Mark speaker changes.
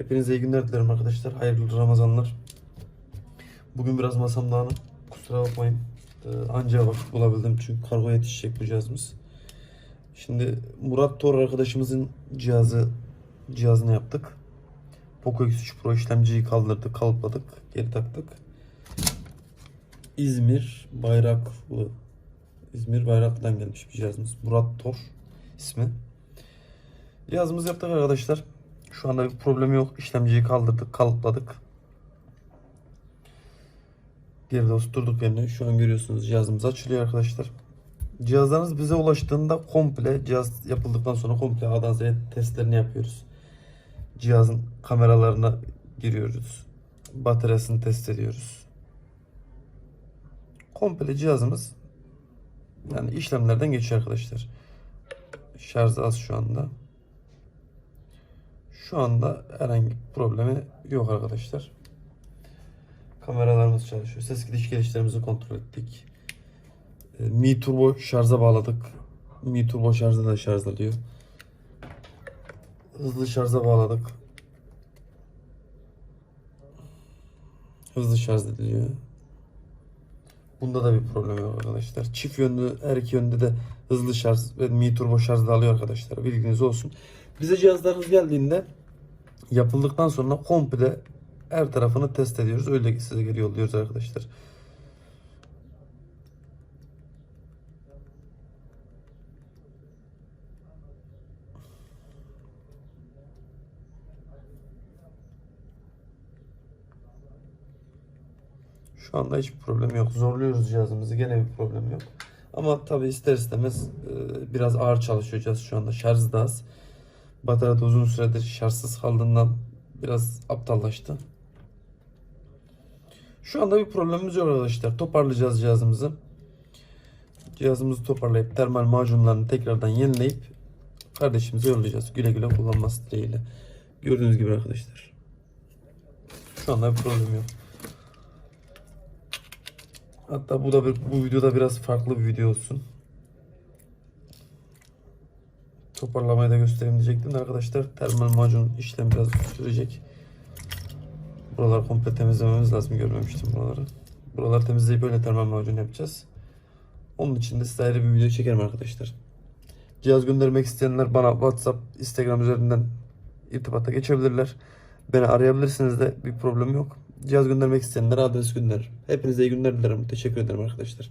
Speaker 1: Hepinize iyi günler dilerim arkadaşlar. Hayırlı Ramazanlar. Bugün biraz masam dağınık. Kusura bakmayın. Ee, anca vakit bulabildim çünkü kargo yetişecek bu cihazımız. Şimdi Murat Tor arkadaşımızın cihazı cihazını yaptık. Poco X3 Pro işlemciyi kaldırdık, kalıpladık, geri taktık. İzmir Bayraklı İzmir Bayraklı'dan gelmiş bir cihazımız. Murat Tor ismi. Cihazımızı yaptık arkadaşlar. Şu anda bir problem yok. İşlemciyi kaldırdık, kalıpladık. Geride oturduk yerine. Şu an görüyorsunuz cihazımız açılıyor arkadaşlar. Cihazlarınız bize ulaştığında komple cihaz yapıldıktan sonra komple A'dan Z'ye testlerini yapıyoruz. Cihazın kameralarına giriyoruz. Bataryasını test ediyoruz. Komple cihazımız yani işlemlerden geçiyor arkadaşlar. Şarj az şu anda. Şu anda herhangi bir problemi yok arkadaşlar. Kameralarımız çalışıyor. Ses gidiş gelişlerimizi kontrol ettik. E, Mi Turbo şarja bağladık. Mi Turbo şarjda da şarj alıyor. Hızlı şarja bağladık. Hızlı şarj ediliyor. Bunda da bir problem yok arkadaşlar. Çift yönlü her iki yönde de hızlı şarj ve Mi Turbo şarj da alıyor arkadaşlar. Bilginiz olsun. Bize cihazlarımız geldiğinde yapıldıktan sonra komple her tarafını test ediyoruz. Öyle size geri yolluyoruz arkadaşlar. Şu anda hiçbir problem yok. Zorluyoruz cihazımızı. Gene bir problem yok. Ama tabi ister istemez e, biraz ağır çalışıyor cihaz şu anda. Şarjı da az. Batarya da uzun süredir şarjsız kaldığından biraz aptallaştı. Şu anda bir problemimiz yok arkadaşlar. Toparlayacağız cihazımızı. Cihazımızı toparlayıp termal macunlarını tekrardan yenileyip kardeşimize yollayacağız. Güle güle kullanması dileğiyle. Gördüğünüz gibi arkadaşlar. Şu anda bir problem yok. Hatta bu da bir, bu videoda biraz farklı bir video olsun. Toparlamayı da göstereyim diyecektim de arkadaşlar termal macun işlem biraz sürecek. Buraları komple temizlememiz lazım görmemiştim buraları. Buraları temizleyip böyle termal macun yapacağız. Onun için de size ayrı bir video çekerim arkadaşlar. Cihaz göndermek isteyenler bana WhatsApp, Instagram üzerinden irtibata geçebilirler. Beni arayabilirsiniz de bir problem yok. Cihaz göndermek isteyenlere adres gönderirim. Hepinize iyi günler dilerim. Teşekkür ederim arkadaşlar.